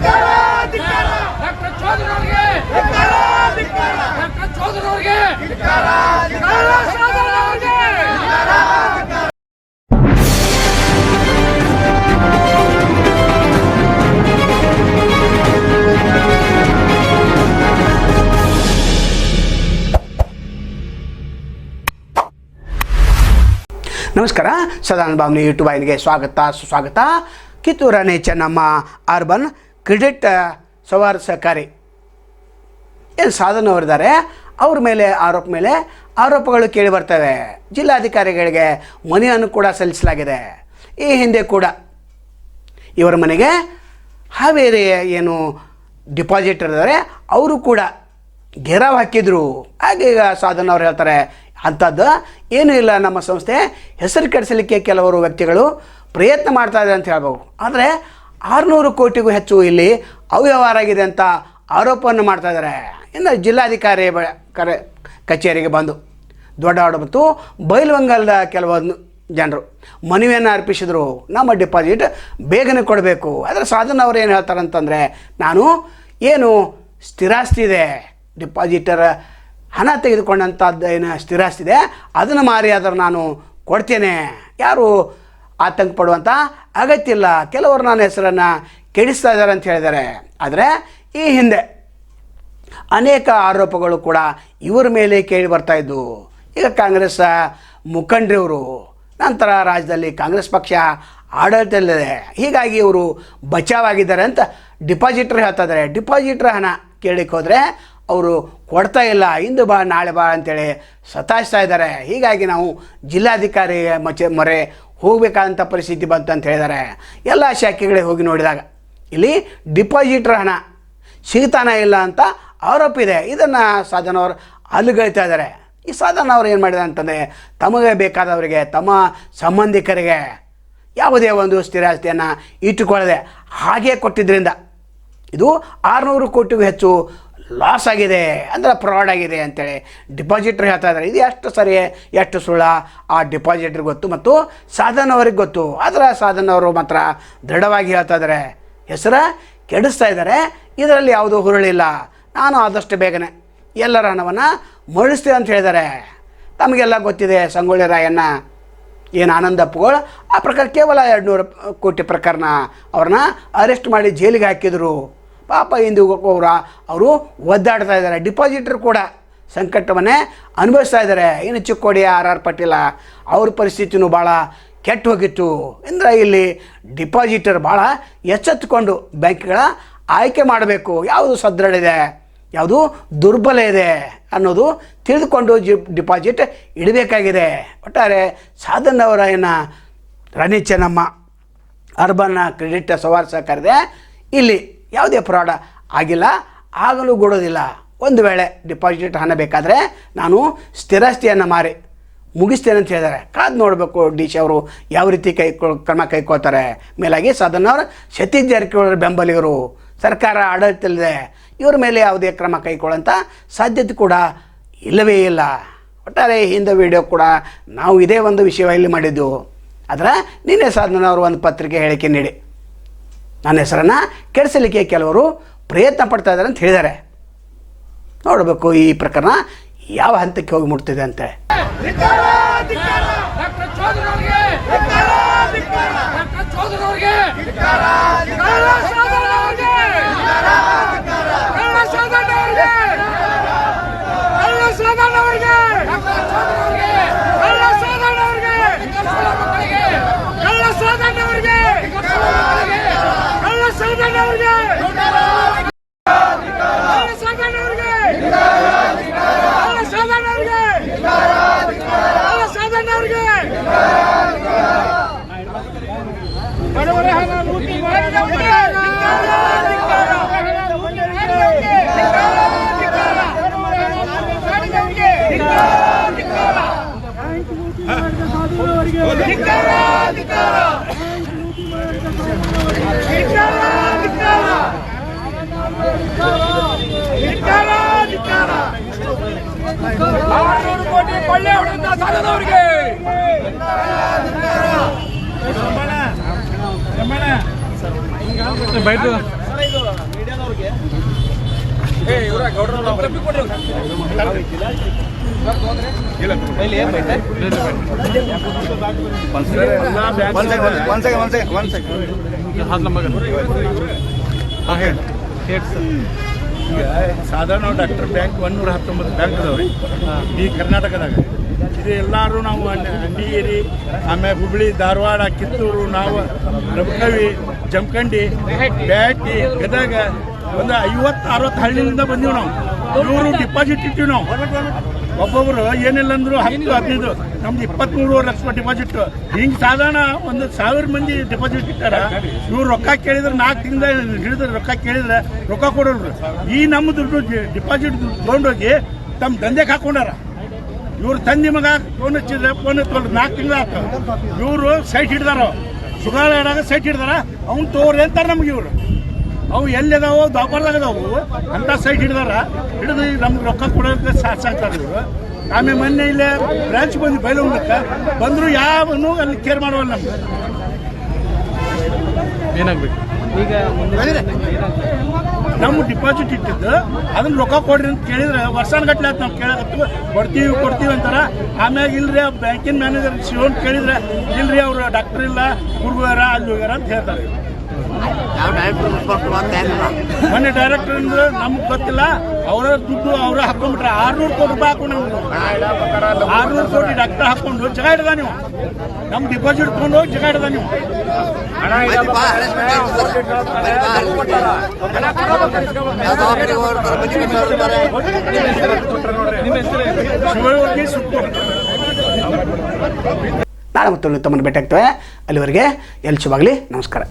Doctor Chaudhary ಅವರಿಗೆ. Doctor Chaudhary ಅವರಿಗೆ. ನಮಸ್ಕಾರ. ಸದಾನಂದ ಭಾವನೆ ಯೂಟ್ಯೂಬ್ ವಾಹಿನಿಗೆ ಸ್ವಾಗತ ಸುಸ್ವಾಗತ. ಕಿತ್ತೂರನೇ ಚೆನ್ನಮ್ಮ ಅರ್ಬನ್ ಕ್ರೆಡಿಟ್ ಸವಾರ್ ಸಹಕಾರಿ. ಏನು ಸಾಧನ ಅವರಿದ್ದಾರೆ? ಅವ್ರ ಮೇಲೆ ಆರೋಪ ಮೇಲೆ ಆರೋಪಗಳು ಕೇಳಿ ಬರ್ತವೆ. ಜಿಲ್ಲಾಧಿಕಾರಿಗಳಿಗೆ ಮನೆಯನ್ನು ಕೂಡ ಸಲ್ಲಿಸಲಾಗಿದೆ. ಈ ಹಿಂದೆ ಕೂಡ ಇವರ ಮನೆಗೆ ಹಾವೇರಿ ಏನು ಡಿಪಾಸಿಟರ್ ಇದ್ದಾರೆ ಅವರು ಕೂಡ ಗೆರಾವ್ ಹಾಕಿದ್ರು. ಹಾಗೆ ಈಗ ಸಾಧನ ಅವ್ರು ಹೇಳ್ತಾರೆ, ಅಂಥದ್ದು ಏನೂ ಇಲ್ಲ ನಮ್ಮ ಸಂಸ್ಥೆ ಹೆಸರು ಕೆಡಿಸಲಿಕ್ಕೆ ಕೆಲವರು ವ್ಯಕ್ತಿಗಳು ಪ್ರಯತ್ನ ಮಾಡ್ತಾ ಇದ್ದಾರೆ ಅಂತ ಹೇಳ್ಬೋದು. ಆದರೆ ಆರುನೂರು ಕೋಟಿಗೂ ಹೆಚ್ಚು ಇಲ್ಲಿ ಅವ್ಯವಹಾರ ಆಗಿದೆ ಅಂತ ಆರೋಪವನ್ನು ಮಾಡ್ತಾ ಇದ್ದಾರೆ. ಇನ್ನು ಜಿಲ್ಲಾಧಿಕಾರಿ ಬ ಕರೆ ಕಚೇರಿಗೆ ಬಂದು ದೊಡ್ಡವಾಡ ಮತ್ತು ಬೈಲ್ವಂಗಲ್ದ ಕೆಲವೊಂದು ಜನರು ಮನವಿಯನ್ನು ಅರ್ಪಿಸಿದರು. ನಮ್ಮ ಡಿಪಾಸಿಟ್ ಬೇಗನೆ ಕೊಡಬೇಕು. ಅದರ ಸಾಧನ ಅವರು ಏನು ಹೇಳ್ತಾರೆ ಅಂತಂದರೆ, ನಾನು ಏನು ಸ್ಥಿರಾಸ್ತಿ ಇದೆ. ಡಿಪಾಸಿಟರ್ ಹಣ ತೆಗೆದುಕೊಂಡಂಥದ್ದು ಏನು ಸ್ಥಿರಾಸ್ತಿ ಇದೆ. ಅದನ್ನು ಮಾರಿ ಅದರ ನಾನು ಕೊಡ್ತೇನೆ. ಯಾರು ಆತಂಕ ಪಡುವಂಥ ಅಗತ್ಯ ಇಲ್ಲ. ಕೆಲವರು ನನ್ನ ಹೆಸರನ್ನು ಕೆಡಿಸ್ತಾ ಇದ್ದಾರೆ ಅಂತ ಹೇಳಿದ್ದಾರೆ. ಆದರೆ ಈ ಹಿಂದೆ ಅನೇಕ ಆರೋಪಗಳು ಕೂಡ ಇವರ ಮೇಲೆ ಕೇಳಿ ಬರ್ತಾ ಇದ್ವು. ಈಗ ಕಾಂಗ್ರೆಸ್ ಮುಖಂಡರಿವರು, ನಂತರ ರಾಜ್ಯದಲ್ಲಿ ಕಾಂಗ್ರೆಸ್ ಪಕ್ಷ ಆಡಳಿತದಲ್ಲಿದೆ. ಹೀಗಾಗಿ ಇವರು ಬಚಾವಾಗಿದ್ದಾರೆ ಅಂತ ಡಿಪಾಸಿಟ್ರ್ ಹೇಳ್ತಾ ಇದ್ದಾರೆ. ಡಿಪಾಸಿಟ್ರ್ ಹಣ ಕೇಳಲಿಕ್ಕೆ ಹೋದರೆ ಅವರು ಕೊಡ್ತಾ ಇಲ್ಲ. ಇಂದು ಬಾ, ನಾಳೆ ಬಾ ಅಂತೇಳಿ ಸತಾಯಿಸ್ತಾ ಇದ್ದಾರೆ. ಹೀಗಾಗಿ ನಾವು ಜಿಲ್ಲಾಧಿಕಾರಿ ಮಚೆ ಮೊರೆ ಹೋಗಬೇಕಾದಂಥ ಪರಿಸ್ಥಿತಿ ಬಂತು ಅಂತ ಹೇಳಿದ್ದಾರೆ ಎಲ್ಲ ಶಾಖೆಗಳಿಗೆ ಹೋಗಿ ನೋಡಿದಾಗ, ಇಲ್ಲಿ ಡಿಪಾಸಿಟ್ರ್ ಹಣ, ಸಿಗ್ತಾನ ಇಲ್ಲ ಅಂತ ಆರೋಪ ಇದೆ. ಇದನ್ನು ಸಾಧನ ಅವರು ಅಲ್ಲುಗಳ್ತಾ ಇದ್ದಾರೆ ಈ ಸಾಧನ ಅವ್ರು ಏನು ಮಾಡಿದ ಅಂತಂದರೆ, ತಮಗೆ ಬೇಕಾದವರಿಗೆ, ತಮ್ಮ ಸಂಬಂಧಿಕರಿಗೆ ಯಾವುದೇ ಒಂದು ಸ್ಥಿರಾಸ್ತಿಯನ್ನು ಇಟ್ಟುಕೊಳ್ಳದೆ ಹಾಗೇ ಕೊಟ್ಟಿದ್ದರಿಂದ ಇದು ಆರುನೂರು ಕೋಟಿಗೂ ಹೆಚ್ಚು ಲಾಸ್ ಆಗಿದೆ, ಅಂದರೆ ಫ್ರಾಡ್ ಆಗಿದೆ ಅಂತೇಳಿ ಡಿಪಾಸಿಟ್ರ್ ಹೇಳ್ತಾ ಇದ್ದಾರೆ. ಇದು ಎಷ್ಟು ಸರಿ, ಎಷ್ಟು ಸುಳ್ಳ? ಆ ಡಿಪಾಸಿಟ್ರಿಗೆ ಗೊತ್ತು ಮತ್ತು ಸಾಧನವ್ರಿಗೆ ಗೊತ್ತು. ಅದರ ಸಾಧನವರು ಮಾತ್ರ ದೃಢವಾಗಿ ಹೇಳ್ತಾ ಇದ್ದಾರೆ. ಹೆಸರ ಕೆಡಿಸ್ತಾ ಇದ್ದಾರೆ. ಇದರಲ್ಲಿ ಯಾವುದೂ ಹುರುಳಿಲ್ಲ. ನಾನು ಆದಷ್ಟು ಬೇಗನೆ ಎಲ್ಲರ ಹಣವನ್ನು ಮರಳಿಸ್ತೇವೆ ಅಂತ ಹೇಳಿದ್ದಾರೆ. ತಮಗೆಲ್ಲ ಗೊತ್ತಿದೆ ಸಂಗೊಳ್ಳಿ ರಾಯಣ್ಣ, ಏನು ಆನಂದಪ್ಪಗಳು ಆ ಪ್ರಕಾರ ಕೇವಲ ಎರಡು ನೂರು ಕೋಟಿ ಪ್ರಕರಣ ಅವ್ರನ್ನ ಅರೆಸ್ಟ್ ಮಾಡಿ ಜೈಲಿಗೆ ಹಾಕಿದರು. ಪಾಪ ಅವರ ಅವರು ಒದ್ದಾಡ್ತಾ ಇದ್ದಾರೆ. ಡಿಪಾಸಿಟರ್ ಕೂಡ ಸಂಕಟವನ್ನೇ ಅನುಭವಿಸ್ತಾ ಇದ್ದಾರೆ. ಏನು ಚಿಕ್ಕೋಡಿ ಆರ್ ಆರ್ ಪಟೇಲ ಅವ್ರ ಪರಿಸ್ಥಿತಿನೂ ಭಾಳ ಕೆಟ್ಟು ಹೋಗಿತ್ತು. ಅಂದರೆ ಇಲ್ಲಿ ಡಿಪಾಸಿಟರ್ ಭಾಳ ಎಚ್ಚೆತ್ತುಕೊಂಡು ಬ್ಯಾಂಕ್ಗಳ ಆಯ್ಕೆ ಮಾಡಬೇಕು. ಯಾವುದು ಸದೃಢ ಇದೆ, ಯಾವುದು ದುರ್ಬಲ ಇದೆ ಅನ್ನೋದು ತಿಳಿದುಕೊಂಡು ಜಿ ಡಿಪಾಸಿಟ್ ಇಡಬೇಕಾಗಿದೆ. ಒಟ್ಟಾರೆ ಸಾಧನವರ ಏನು ರಣಿ ಚೆನ್ನಮ್ಮ ಅರ್ಬನ್ ಕ್ರೆಡಿಟ್ ಸವಾರ್ ಸಹಕಾರಿದೆ. ಇಲ್ಲಿ ಯಾವುದೇ ಫ್ರಾಡ್ ಆಗಿಲ್ಲ, ಆಗಲೂ ಕೊಡೋದಿಲ್ಲ. ಒಂದು ವೇಳೆ ಡಿಪಾಸಿಟ್ ಹಣ ಬೇಕಾದರೆ ನಾನು ಸ್ಥಿರಾಸ್ತಿಯನ್ನು ಮಾರಿ ಮುಗಿಸ್ತೇನೆ ಅಂತ ಹೇಳಿದ್ದಾರೆ. ಕಾದು ನೋಡಬೇಕು ಡಿ ಸಿ ಅವರು ಯಾವ ರೀತಿ ಕೈ ಕ್ರಮ ಕೈಕೊಳ್ತಾರೆ. ಮೇಲಾಗಿ ಸದನವರು ಸತೀಶ್ ಜಾರಕಿಹೊಳಿ ಬೆಂಬಲಿಗರು, ಸರ್ಕಾರ ಆಡಳಿತದಲ್ಲಿದೆ. ಇವ್ರ ಮೇಲೆ ಯಾವುದೇ ಕ್ರಮ ಕೈಗೊಳ್ಳೋಂಥ ಸಾಧ್ಯತೆ ಕೂಡ ಇಲ್ಲವೇ ಇಲ್ಲ. ಒಟ್ಟಾರೆ ಹಿಂದೆ ವಿಡಿಯೋ ಕೂಡ ನಾವು ಇದೇ ಒಂದು ವಿಷಯವಾಗಿ ಮಾಡಿದ್ದು. ಆದರೆ ನಿನ್ನೆ ಸಾಧನವರು ಒಂದು ಪತ್ರಿಕೆ ಹೇಳಿಕೆ ನೀಡಿ. ನನ್ನ ಹೆಸರನ್ನು ಕೆಡಿಸಲಿಕ್ಕೆ ಕೆಲವರು ಪ್ರಯತ್ನ ಪಡ್ತಾ ಇದ್ದಾರೆ ಅಂತ ಹೇಳಿದ್ದಾರೆ. ನೋಡಬೇಕು ಈ ಪ್ರಕರಣ ಯಾವ ಹಂತಕ್ಕೆ ಹೋಗಿ ಮುಟ್ತಿದೆ ಅಂತೇಳಿ ಡಾಕ್ಟರ್ ಚೌಧರಿ ಅವರಿಗೆ ಡಾಕ್ಟರ್ ಚೌಧರಿ ಅವರಿಗೆ ಕಳ್ಳ ಸಾಧನ ಅವರಿಗೆ ಕಳ್ಳ ಸಾಧನ ಅವರಿಗೆ ಕಳ್ಳ ಸಾಧನ ಅವರಿಗೆ ಡಾಕ್ಟರ್ ಚೌಧರಿ ಅವರಿಗೆ ಕಳ್ಳ ಸಾಧನ ಅವರಿಗೆ ಕಳ್ಳ ಸಾಧನ ಅವರಿಗೆ ಕಳ್ಳ ಸಾಧನ ಅವರಿಗೆ ಕಳ್ಳ ಸಾಧನ ಅವರಿಗೆ ಕಳ್ಳ ಸಾಧನ ಅವರಿಗೆ ಕಳ್ಳ ಸಾಧನ ಅವರಿಗೆ ಬಡವರ ಹಣ ಲೂಟಿ ಮಾಡಿದವರಿಗೆ ಆರುನೂರು ಕೋಟಿ ಕೊಳ್ಳೆ ಹೊಡೆದ ಸಾಲದವರಿಗೆ ಈಗ ಸಾಧಾರಣ ಡಾಕ್ಟರ್ ಬ್ಯಾಂಕ್ ಒಂದೂರ ಹತ್ತೊಂಬತ್ತು ಬ್ಯಾಂಕ್ ಅದಾವ್ರಿ ಈ ಕರ್ನಾಟಕದಾಗ. ಇದು ಎಲ್ಲರೂ ನಾವು ನೀರಿ ಆಮೇಲೆ ಹುಬ್ಳಿ, ಧಾರವಾಡ, ಕಿತ್ತೂರು, ನಾವು ರಮಕವಿ, ಜಮಖಂಡಿ, ಬ್ಯಾಟಿ, ಗದಗ, ಒಂದು ಐವತ್ತು, ಅರವತ್ತು ಹಳ್ಳಿಯಿಂದ ಬಂದೀವಿ ನಾವು. ನೂರು ಡಿಪಾಸಿಟ್ ಇಟ್ಟಿವಿ ನಾವು. ಒಬ್ಬೊಬ್ರು ಏನಿಲ್ಲ ಅಂದ್ರು ಹತ್ತು, ಹದಿನೈದು, ನಮ್ದು ಇಪ್ಪತ್ತ್ಮೂರುವರೆ ಲಕ್ಷ ಡಿಪಾಸಿಟ್ ಹಿಂಗೆ ಸಾಧಾರಣ ಒಂದು ಸಾವಿರ ಮಂದಿ ಡಿಪಾಸಿಟ್ ಇಟ್ಟಾರ. ಇವ್ರು ರೊಕ್ಕ ಕೇಳಿದ್ರೆ ನಾಲ್ಕು ತಿಂಗಳ ಹಿಡಿದ್ರೆ ರೊಕ್ಕ ಕೇಳಿದ್ರೆ ರೊಕ್ಕ ಕೊಡೋರು. ಈ ನಮ್ಮ ದುಡ್ಡು ಡಿಪಾಸಿಟ್ ತೊಗೊಂಡೋಗಿ ತಮ್ಮ ದಂಧೆಗೆ ಹಾಕೊಂಡಾರ. ಇವ್ರು ತಂದೆ ಮಗ ಫೋನ್ ಹಚ್ಚಿದ್ರೆ ಫೋನ್ ಎತ್ತೊಳ್ರಿ ನಾಲ್ಕು ತಿಂಗಳ ಆಯ್ತು. ಇವರು ಸೈಟ್ ಹಿಡ್ದಾರ ಸುಗಾಲಾಡಾಗ ಸೈಟ್ ಹಿಡ್ದಾರ ಅವ್ನು ತೋರಿ ಅಂತಾರೆ ನಮ್ಗೆ ಇವರು. ಅವು ಎಲ್ಲಿದಾವೋ ದಾಪಾರ್ದಾಗ ಅದಾವು ಅಂತ ಸೈಟ್ ಹಿಡ್ದಾರ. ಹಿಡಿದು ನಮ್ಗೆ ರೊಕ್ಕ ಕೊಡೋದಕ್ಕೆ ಸಾಕ್ತಾರೆ ಇವರು. ಆಮೇಲೆ ಮೊನ್ನೆ ಇಲ್ಲೇ ಬ್ರಾಂಚ್ ಬಂದು ಬೈಲೊಂದಕ್ಕೆ ಬಂದರೂ ಯಾವನು ಅಲ್ಲಿ ಕೇರ್ ಮಾಡುವಲ್ಲ ನಮ್ಗೆ. ನಮ್ಮ ಡಿಪಾಸಿಟ್ ಇಟ್ಟಿದ್ದು, ಅದನ್ನ ರೊಕ್ಕ ಕೊಡ್ರಿ ಅಂತ ಕೇಳಿದ್ರೆ ವರ್ಷಾನುಗಟ್ಲೆ ಆಯ್ತು ನಾವು ಕೇಳ ಕೊಡ್ತೀವಿ ಕೊಡ್ತೀವಿ ಅಂತಾರ. ಆಮ್ಯಾಗ ಇಲ್ರಿ ಬ್ಯಾಂಕಿನ ಮ್ಯಾನೇಜರ್ ಶಿವನ್ ಕೇಳಿದ್ರೆ, ಇಲ್ರಿ ಅವ್ರು ಡಾಕ್ಟರ್ ಇಲ್ಲ, ಗುರುವಾರ ಅಲ್ಲಿ ಹೋಗ್ಯಾರ ಅಂತ ಹೇಳ್ತಾರೆ. ಮೊನ್ನೆ ಡೈರೆಕ್ಟರ್ ಅಂದ್ರೆ ನಮ್ಗೆ ಗೊತ್ತಿಲ್ಲ. ಅವರ ದುಡ್ಡು ಅವ್ರ ಹಾಕೊಂಡ್ಬಿಟ್ರೆ ಆರ್ನೂರು ಕೋಟಿ ರೂಪಾಯಿ ಹಾಕೊಂಡು ಆರ್ನೂರು ಕೋಟಿ ಡಾಕ್ಟರ್ ಹಾಕೊಂಡು ಜಗ ಹಿಡ್ದ ನೀವು. ನಮ್ಮ ಡಿಪಾಸಿಟ್ ತಗೊಂಡು ಹೋಗಿ ಜಗ ಹಿಡ್ದ ನೀವು. ನಾಳೆ ಮತ್ತೊಂದು ತಮ್ಮನ್ನು ಭೇಟಿ ಆಗ್ತವೆ. ಅಲ್ಲಿವರೆಗೆ ಎಲ್ಲಿ ಶುಭಾಗಲಿ. ನಮಸ್ಕಾರ.